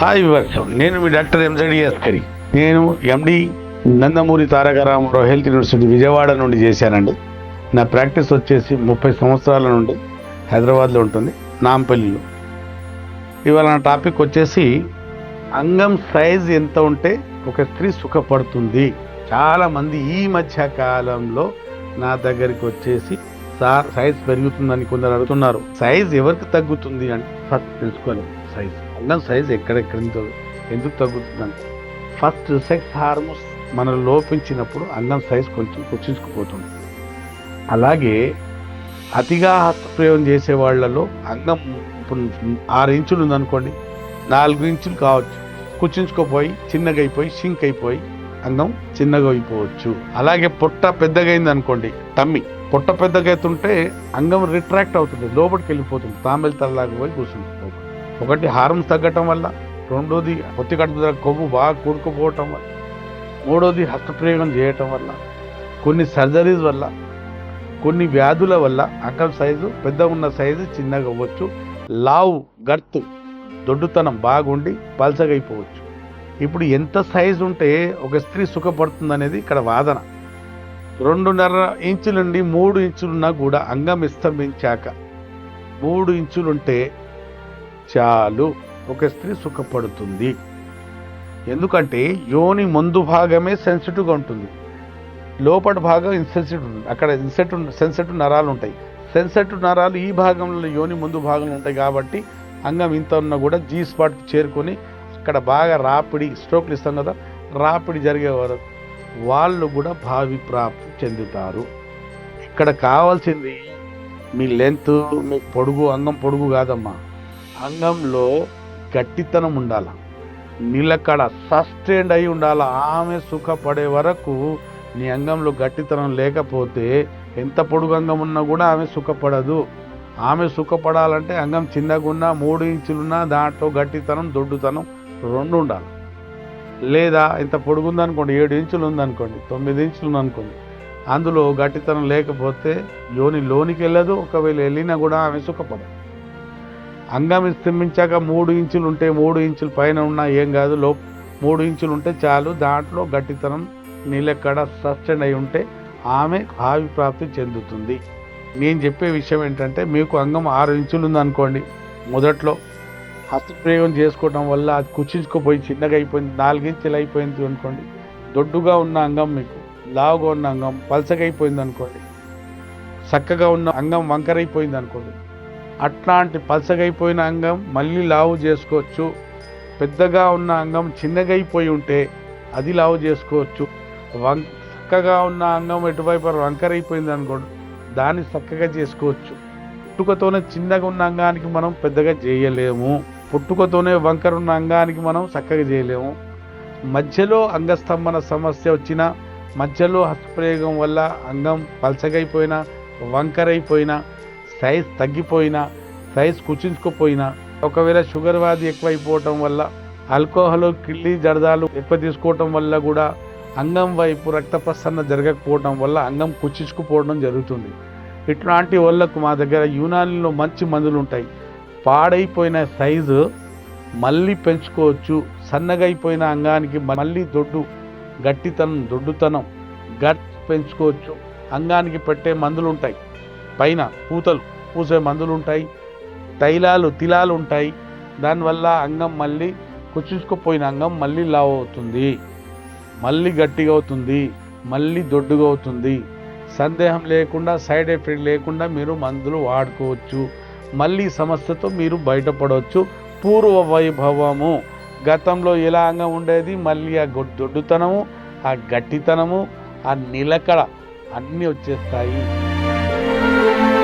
Hi వర్షం నేను మీ doctor M Z D Askari. నేను M D Nandamuri Taraka Rama Rao health university Vijayawada నుండి చేశానండి. నా ప్రాక్టీస్ వచ్చేసి ముప్పై సంవత్సరాల నుండి హైదరాబాద్లో ఉంటుంది నాంపల్లిలో. ఇవాళ నా టాపిక్ వచ్చేసి అంగం సైజ్ ఎంత ఉంటే ఒక స్త్రీ సుఖపడుతుంది. చాలామంది ఈ మధ్య కాలంలో నా దగ్గరికి వచ్చేసి సార్ సైజ్ పెరుగుతుందని కొందరు అడుగుతున్నారు. సైజ్ ఎవరికి తగ్గుతుంది అంటే ఫస్ట్ తెలుసుకోలేదు సైజ్. అంగం సైజ్ ఎక్కడెక్కడిందో ఎందుకు తగ్గుతుందంటే ఫస్ట్ సెక్స్ హార్మోన్స్ మనం లోపించినప్పుడు అంగం సైజ్ కొంచెం కుచించుకుపోతుంది అలాగే అతిగా హస్తప్రయోగం చేసే వాళ్ళలో అంగం ఇప్పుడు ఆరు ఇంచులు ఉందనుకోండి నాలుగు ఇంచులు కావచ్చు. కుచించుకోపోయి చిన్నగా అయిపోయి షింక్ అయిపోయి అంగం చిన్నగా అయిపోవచ్చు. అలాగే పొట్ట పెద్దగా అయింది అనుకోండి టమ్మి. పొట్ట పెద్దగా అవుతుంటే అంగం రిట్రాక్ట్ అవుతుంది లోపలికి వెళ్ళిపోతుంది తాంబెల్ తల్లాగా పోయి కూర్చుంటుంది ఒకటి హారం తగ్గటం వల్ల రెండోది పొత్తి కడుపు దగ్గర కొవ్వు బాగా కూడుకుపోవటం వల్ల మూడోది హస్తప్రయోగం చేయటం వల్ల కొన్ని సర్జరీస్ వల్ల కొన్ని వ్యాధుల వల్ల అంకం సైజు పెద్ద ఉన్న సైజు చిన్నగా అవ్వచ్చు. లావు గర్తు దొడ్డుతనం బాగుండి పలసగైపోవచ్చు ఇప్పుడు ఎంత సైజు ఉంటే ఒక స్త్రీ సుఖపడుతుంది అనేది ఇక్కడ వాదన. రెండున్నర ఇంచుల నుండి మూడు ఇంచులున్నా కూడా అంగం విస్తంభించాక మూడు ఇంచులుంటే చాలు. ఒక స్త్రీ సుఖపడుతుంది. ఎందుకంటే యోని ముందు భాగమే సెన్సిటివ్గా ఉంటుంది. లోపటి భాగం ఇన్సెన్సిటివ్ ఉంటుంది. అక్కడ ఇన్సెటివ్ సెన్సిటివ్ నరాలు ఉంటాయి. సెన్సిటివ్ నరాలు ఈ భాగంలో యోని ముందు భాగంలో ఉంటాయి కాబట్టి అంగం ఇంత ఉన్నా కూడా జీ స్పాట్కి చేరుకొని అక్కడ బాగా రాపిడి స్ట్రోక్లు ఇస్తాం కదా రాపిడి జరిగే వరకు వాళ్ళు కూడా భావి ప్రాప్తి చెందుతారు. ఇక్కడ కావాల్సింది మీ లెంత్ మీ పొడుగు అంగం పొడుగు కాదమ్మా. అంగంలో గట్టితనం ఉండాల? నిలకడ సస్టైన్డ్ అయి ఉండాల? ఆమె సుఖపడే వరకు నీ అంగంలో గట్టితనం లేకపోతే ఎంత పొడుగు అంగం ఉన్నా కూడా ఆమె సుఖపడదు. ఆమె సుఖపడాలంటే అంగం చిన్నగున్నా మూడు ఇంచులున్నా దాంట్లో గట్టితనం దొడ్డుతనం రెండు ఉండాలి. లేదా ఇంత పొడుగుందనుకోండి ఏడు ఇంచులు ఉందనుకోండి తొమ్మిది ఇంచులు ఉందనుకోండి అందులో గట్టితనం లేకపోతే యోని లోనికి వెళ్ళదు ఒకవేళ వెళ్ళినా కూడా ఆమె సుఖపడదు. అంగం స్తంభించాక మూడు ఇంచులు ఉంటే మూడు ఇంచుల పైన ఉన్నా ఏం కాదు లో మూడు ఇంచులు ఉంటే చాలు. దాంట్లో గట్టితనం నీళ్ళెక్కడ సస్టైన్ అయి ఉంటే ఆమె ఆవి ప్రాప్తి చెందుతుంది. నేను చెప్పే విషయం ఏంటంటే మీకు అంగం ఆరు ఇంచులు ఉందనుకోండి మొదట్లో హస్తప్రయోగం చేసుకోవడం వల్ల అది కుచించుకుపోయి చిన్నగా అయిపోయింది నాలుగించులు అయిపోయింది అనుకోండి దొడ్డుగా ఉన్న అంగం మీకు లావుగా ఉన్న అంగం పలసగా అయిపోయింది అనుకోండి చక్కగా ఉన్న అంగం వంకరైపోయింది అనుకోండి అట్లాంటి పలసగైపోయిన అంగం మళ్ళీ లావు చేసుకోవచ్చు. పెద్దగా ఉన్న అంగం చిన్నగా అయిపోయి ఉంటే అది లావు చేసుకోవచ్చు. వం చక్కగా ఉన్న అంగం ఎటువైపు వంకరైపోయింది అనుకోండి దాన్ని చక్కగా చేసుకోవచ్చు. పుట్టుకతోనే చిన్నగా ఉన్న అంగానికి మనం పెద్దగా చేయలేము. పుట్టుకతోనే వంకర ఉన్న అంగానికి మనం చక్కగా చేయలేము. మధ్యలో అంగస్తంభన సమస్య వచ్చినా మధ్యలో హస్తప్రయోగం వల్ల అంగం పలసగైపోయినా వంకరైపోయినా సైజ్ తగ్గిపోయినా సైజ్ కుచించుకుపోయినా ఒకవేళ షుగర్ వ్యాధి ఎక్కువైపోవటం వల్ల ఆల్కహాల్ కిళ్ళి జడదాలు ఎక్కువ తీసుకోవటం వల్ల కూడా అంగం వైపు రక్త ప్రసరణ జరగకపోవడం వల్ల అంగం కుచ్చించుకుపోవడం జరుగుతుంది. ఇట్లాంటి వాళ్ళకు మా దగ్గర యూనానిలో మంచి మందులు ఉంటాయి పాడైపోయిన సైజు మళ్ళీ పెంచుకోవచ్చు. సన్నగైపోయిన అంగానికి మళ్ళీ దొడ్డు గట్టితనం దొడ్డుతనం గట్ పెంచుకోవచ్చు. అంగానికి పెట్టే మందులు ఉంటాయి పైన పూతలు పూసే మందులు ఉంటాయి తైలాలు తిలాలు ఉంటాయి దానివల్ల అంగం మళ్ళీ కుచ్చుకుపోయిన అంగం మళ్ళీ లావు అవుతుంది మళ్ళీ గట్టిగా అవుతుంది మళ్ళీ దొడ్డుగా అవుతుంది సందేహం లేకుండా సైడ్ ఎఫెక్ట్ లేకుండా మీరు మందులు వాడుకోవచ్చు. మళ్ళీ సమస్యతో మీరు బయటపడవచ్చు. పూర్వ వైభవము. గతంలో ఎలా అంగం ఉండేది మళ్ళీ ఆ గొడ్- దొడ్డుతనము ఆ గట్టితనము ఆ నిలకడ అన్నీ వచ్చేస్తాయి. Thank you.